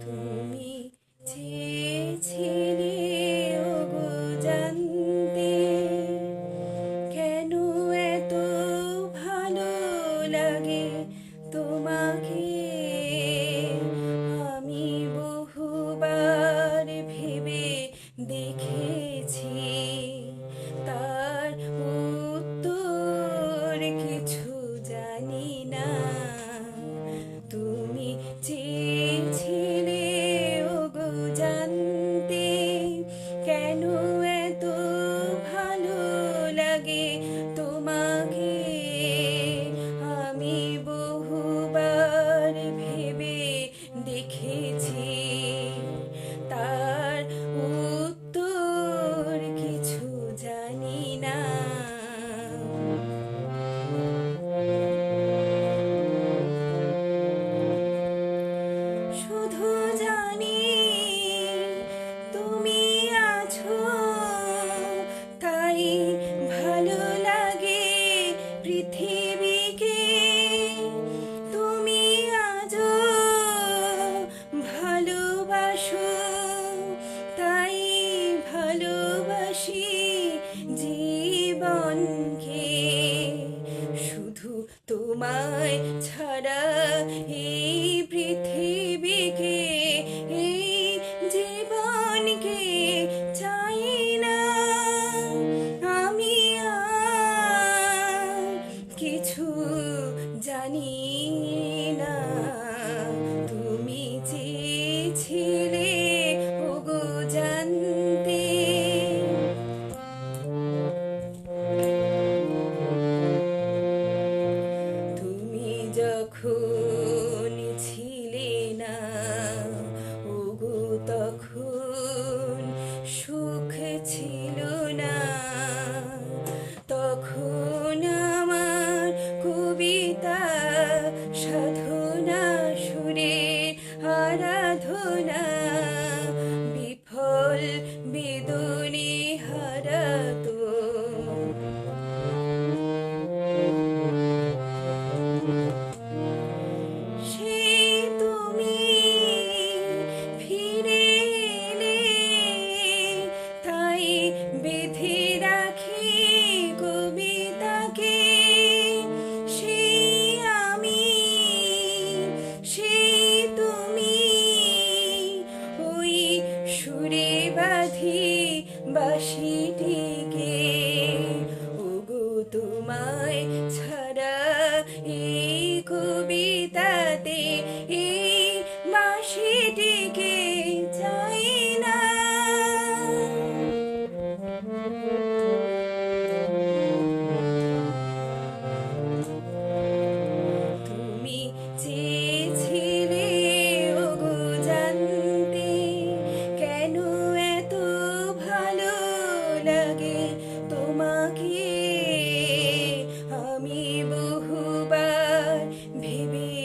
তুমি চেয়েছিলে জানতে। কেন এত ভালো লাগে তোমাকে? আমি বহুবার ভেবে দেখে one না সুরে আরাধনা দেখি বাসিটিকে ওগো তোমায় ছাড়া এই বহুবার ভেবে